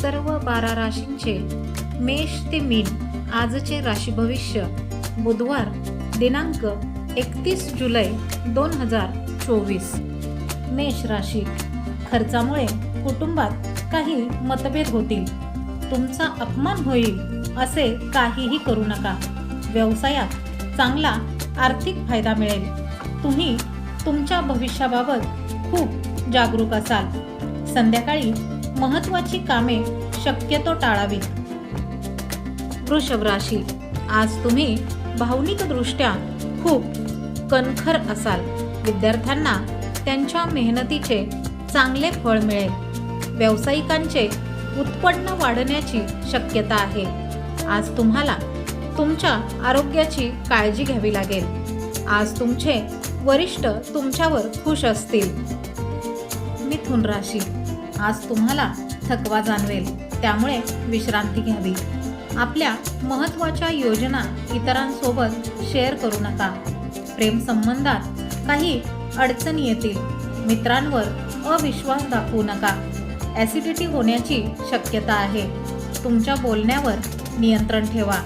सर्व बारा राशींचे मेष ते मीन आजचे राशी भविष्य बुधवार दिनांक एकतीस जुलै दोन हजार चोवीस. मेष राशी खर्चामुळे कुटुंबात काही मतभेद होतील. तुमचा अपमान होईल असे काहीही करू नका. व्यवसायात चांगला आर्थिक फायदा मिळेल. तुम्ही तुमच्या भविष्याबाबत खूप जागरूक असाल. संध्याकाळी महत्त्वाची कामे शक्यतो टाळावीत. वृषभ राशी आज तुम्ही भावनिकदृष्ट्या खूप कणखर असाल. विद्यार्थ्यांना त्यांच्या मेहनतीचे चांगले फळ मिळेल. व्यावसायिकांचे उत्पन्न वाढण्याची शक्यता आहे. आज तुम्हाला तुमच्या आरोग्याची काळजी घ्यावी लागेल. आज तुमचे वरिष्ठ तुमच्यावर खुश असतील. मिथुन राशी आज तुम्हाला थकवा जाणवेल त्यामुळे विश्रांती घ्यावी. आपल्या महत्त्वाच्या योजना इतरांसोबत शेअर करू नका. प्रेम संबंधात काही अडचणी येतील मित्रांवर अविश्वास दाखवू नका. ॲसिडिटी होण्याची शक्यता आहे. तुमच्या बोलण्यावर नियंत्रण ठेवा.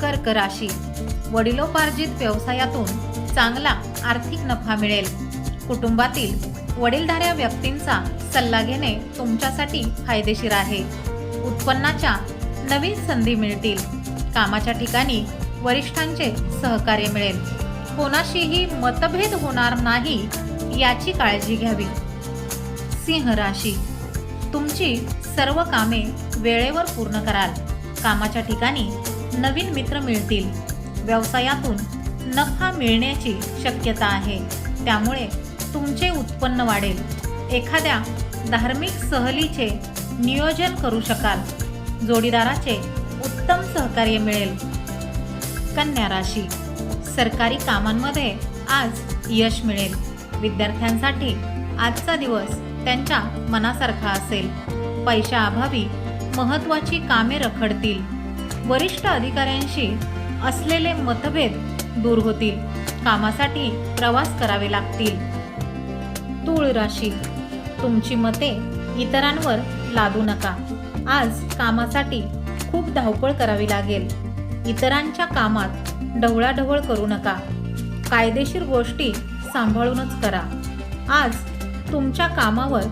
कर्क राशी वडिलोपार्जित व्यवसायातून चांगला आर्थिक नफा मिळेल. कुटुंबातील वडीलधाऱ्या व्यक्तींचा सल्ला घेणे तुमच्यासाठी फायदेशीर आहे. उत्पन्नाच्या नवीन संधी मिळतील. कामाच्या ठिकाणी वरिष्ठांचे सहकार्य मिळेल. कोणाशीही मतभेद होणार नाही याची काळजी घ्यावी. सिंह राशी. तुमची सर्व कामे वेळेवर पूर्ण कराल. कामाच्या ठिकाणी नवीन मित्र मिळतील. व्यवसायातून नफा मिळण्याची शक्यता आहे. त्यामुळे तुमचे उत्पन्न वाढेल. एखाद्या धार्मिक सहलीचे नियोजन करू शकाल. जोडीदाराचे उत्तम सहकार्य मिळेल. कन्या राशी. सरकारी कामांमध्ये आज यश मिळेल. विद्यार्थ्यांसाठी आजचा दिवस त्यांच्या मनासारखा असेल. पैशाअभावी महत्त्वाची कामे रखडतील. वरिष्ठ अधिकाऱ्यांशी असलेले मतभेद दूर होतील. कामासाठी प्रवास करावे लागतील. तूळ राशी तुमची मते इतरांवर लादू नका. आज कामासाठी खूप धावपळ करावी लागेल. इतरांच्या कामात ढवळाढवळ करू नका. कायदेशीर गोष्टी सांभाळूनच करा. आज तुमच्या कामावर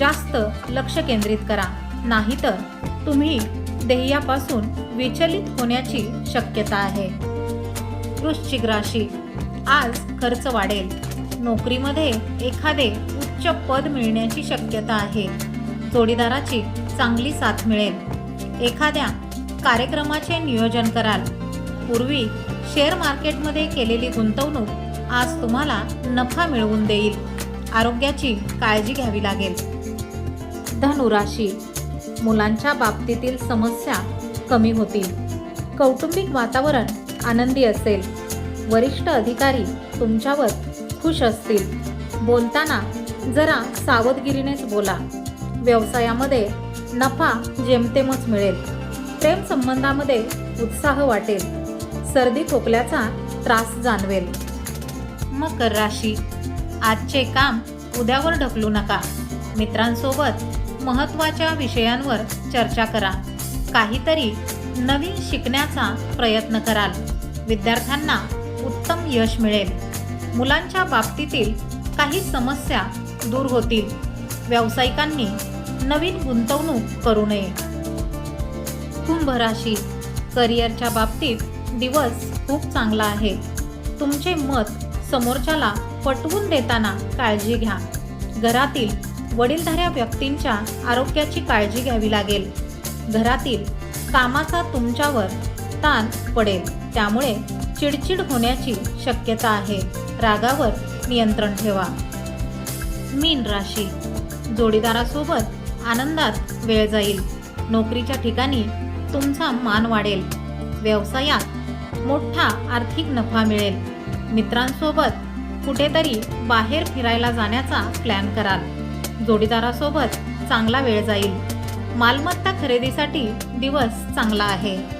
जास्त लक्ष केंद्रित करा. नाहीतर तुम्ही ध्येयापासून विचलित होण्याची शक्यता आहे. वृश्चिक राशी. आज खर्च वाढेल. नोकरीमध्ये एखादे उच्च पद मिळण्याची शक्यता आहे. जोडीदाराची चांगली साथ मिळेल. एखाद्या कार्यक्रमाचे नियोजन कराल. पूर्वी शेअर मार्केटमध्ये केलेली गुंतवणूक आज तुम्हाला नफा मिळवून देईल. आरोग्याची काळजी घ्यावी लागेल. धनुराशी मुलांच्या बाबतीतील समस्या कमी होतील. कौटुंबिक वातावरण आनंदी असेल. वरिष्ठ अधिकारी तुमच्यावर खुश असतील. बोलताना जरा सावधगिरीनेच बोला. व्यवसायामध्ये नफा जेमतेमच मिळेल. प्रेम संबंधामध्ये उत्साह वाटेल. सर्दी खोकल्याचा त्रास जाणवेल. मकर राशी. आजचे काम उद्यावर ढकलू नका. मित्रांसोबत महत्त्वाच्या विषयांवर चर्चा करा. काहीतरी नवीन शिकण्याचा प्रयत्न कराल. विद्यार्थ्यांना उत्तम यश मिळेल. मुलांच्या बाबतीतील काही समस्या दूर होतील. व्यावसायिकांनी नवीन गुंतवणूक करू नये. कुंभ राशी करिअरच्या बाबतीत दिवस खूप चांगला आहे. तुमचे मत समोरच्याला पटवून देताना काळजी घ्या. घरातील वडीलधाऱ्या व्यक्तींच्या आरोग्याची काळजी घ्यावी लागेल. घरातील कामाचा तुमच्यावर ताण पडेल. त्यामुळे चिडचिड होण्याची शक्यता आहे. रागावर नियंत्रण ठेवा. मीन राशी. जोडीदारासोबत आनंदात वेळ जाईल. नोकरीच्या ठिकाणी तुमचा मान वाढेल. व्यवसायात मोठा आर्थिक नफा मिळेल. मित्रांसोबत कुठेतरी बाहेर फिरायला जाण्याचा प्लॅन कराल. जोडीदारासोबत चांगला वेळ जाईल. मालमत्ता खरेदीसाठी दिवस चांगला आहे.